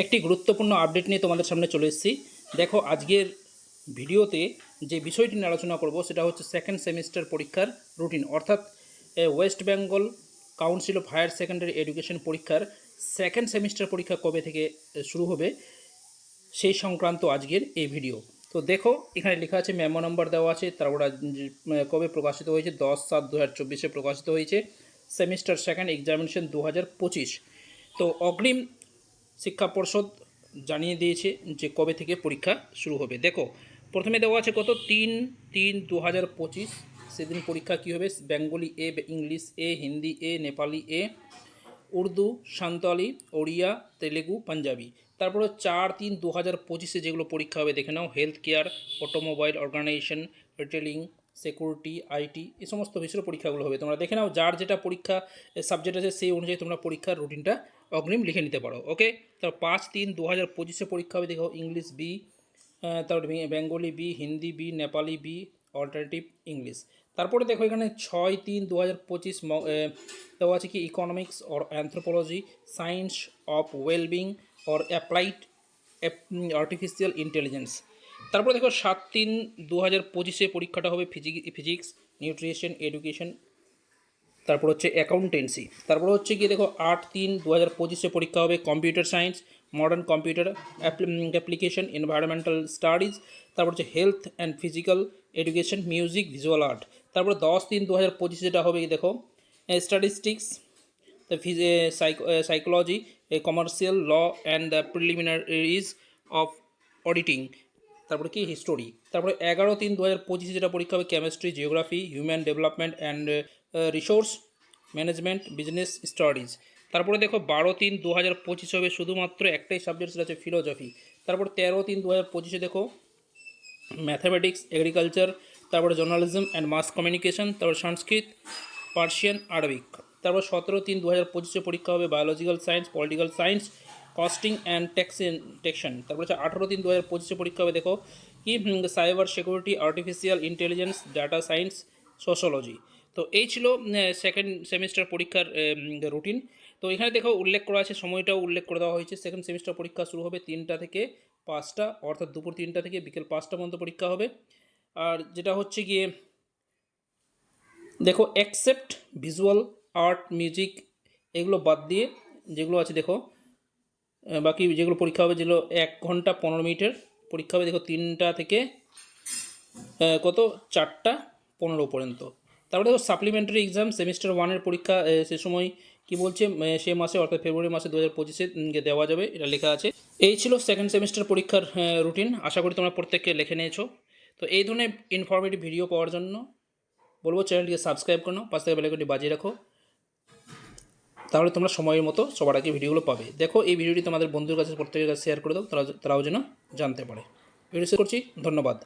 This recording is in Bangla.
একটি গুরুত্বপূর্ণ আপডেট নিয়ে তোমাদের সামনে চলে এসেছি। দেখো, আজকের ভিডিওতে যে বিষয়টি নিয়ে আলোচনা করব, সেটা হচ্ছে সেকেন্ড সেমিস্টার পরীক্ষার রুটিন অর্থাৎ West Bengal council of higher secondary education পরীক্ষার সেকেন্ড সেমিস্টার পরীক্ষা কবে থেকে শুরু হবে, সেই সংক্রান্ত আজকের এই ভিডিও তো দেখো, এখানে লেখা আছে মেমো নাম্বার দেওয়া আছে, তারপর কবে প্রকাশিত হয়েছে, দশ সাত দু হাজার প্রকাশিত হয়েছে সেমিস্টার সেকেন্ড এক্সামিনেশন দু হাজার পঁচিশ। তো অগ্রিম শিক্ষা পর্ষদ জানিয়ে দিয়েছে যে কবে থেকে পরীক্ষা শুরু হবে। দেখো, প্রথমে দেওয়া আছে কত? তিন তিন দু হাজার পঁচিশ। সেদিন পরীক্ষা কী হবে? Bengali A, English A, Hindi A, Nepali A, Urdu Santali Odia, Telugu, Punjabi. তারপরে চার, তিন দু হাজার পঁচিশে যেগুলো পরীক্ষা হবে, দেখে নাও। Health care, automobile organization, retailing, security, IT এই সমস্ত বিষয়ের পরীক্ষাগুলো হবে। তোমরা দেখে নাও, যার যেটা পরীক্ষা সাবজেক্ট আছে, সেই অনুযায়ী তোমরা পরীক্ষার রুটিনটা অগ্রিম লিখে নিতে পারো ওকে তারপর পাঁচ তিন দু হাজার পঁচিশে পরীক্ষা হবে, দেখো ইংলিশ বি তারপরে Bengali B Hindi B Nepali B alternative English তারপরে দেখো এখানে ছয় তিন দু হাজার পঁচিশ দেওয়া আছে কি economics or anthropology science of wellbeing or applied artificial intelligence তারপরে দেখো সাত তিন দু হাজার পঁচিশে পরীক্ষাটা হবে ফিজিক ফিজিক্স নিউট্রিশন এডুকেশন তারপর হচ্ছে অ্যাকাউন্টেন্সি তারপর হচ্ছে গিয়ে দেখো, আট তিন দু হাজার পঁচিশে পরীক্ষা হবে computer science modern computer application environmental studies তারপর হচ্ছে health and physical education music visual art তারপর দশ তিন দু হাজার পঁচিশে যেটা হবে দেখো statistics psychology phys- law and the preliminaries of commercial তারপরে কি হিস্টোরি তারপরে এগারো তিন দু হাজার পঁচিশে যেটা পরীক্ষা হবে chemistry geography human development and resource management business studies তারপরে দেখো বারো তিন দু হাজার পঁচিশ হবে শুধুমাত্র একটাই সাবজেক্ট সেটা হচ্ছে ফিলোজফি তারপর তেরো তিন দু হাজার পঁচিশে দেখো ম্যাথামেটিক্স এগ্রিকালচার তারপরে জার্নালিজম অ্যান্ড মাস কমিউনিকেশন তারপর সংস্কৃত পার্সিয়ান আরবিক তারপর সতেরো তিন দু হাজার পঁচিশে পরীক্ষা হবে biological science political science costing and taxation taxation তারপর হচ্ছে আঠারো তিন দু হাজার পঁচিশে পরীক্ষা হবে, দেখো। কি? Cyber security artificial intelligence data science sociology তো এই ছিল সেকেন্ড সেমিস্টার পরীক্ষার রুটিন তো এখানে দেখো উল্লেখ করা আছে, সময়টাও উল্লেখ করে দেওয়া হয়েছে। সেকেন্ড সেমিস্টার পরীক্ষা শুরু হবে তিনটা থেকে পাঁচটা, অর্থাৎ দুপুর তিনটা থেকে বিকেল পাঁচটা পর্যন্ত পরীক্ষা হবে। আর যেটা হচ্ছে গিয়ে, দেখো অ্যাকসেপ্ট ভিজুয়াল আর্ট মিউজিক এগুলো বাদ দিয়ে যেগুলো আছে, দেখো বাকি যেগুলো পরীক্ষা হবে যেগুলো এক ঘণ্টা পনেরো মিনিটের পরীক্ষা হবে, দেখো তিনটা থেকে কত? চারটা পনেরো পর্যন্ত। তারপরে দেখো সাপ্লিমেন্টারি এক্সাম সেমিস্টার ওয়ানের পরীক্ষা সে সময় কি বলছে? সে মাসে অর্থাৎ ফেব্রুয়ারি মাসে দু হাজার পঁচিশে দেওয়া যাবে, এটা লেখা আছে। এই ছিল সেকেন্ড সেমিস্টার পরীক্ষার রুটিন আশা করি তোমরা প্রত্যেককে লিখে নিয়েছো। তো এই ধরনের ইনফরমেটিভ ভিডিও পাওয়ার জন্য বলব চ্যানেলটিকে সাবস্ক্রাইব করো পাশ থেকে বেলাইকনটি বাজিয়ে রাখো। তাহলে তোমরা সময়ের মতো সবার আগে ভিডিওগুলো পাবে। দেখো, এই ভিডিওটি তোমাদের বন্ধুর কাছে প্রত্যেকের কাছে শেয়ার করে দাও, তারা তারাও যেন জানতে পারে। ভিডিও শেষ করছি, ধন্যবাদ।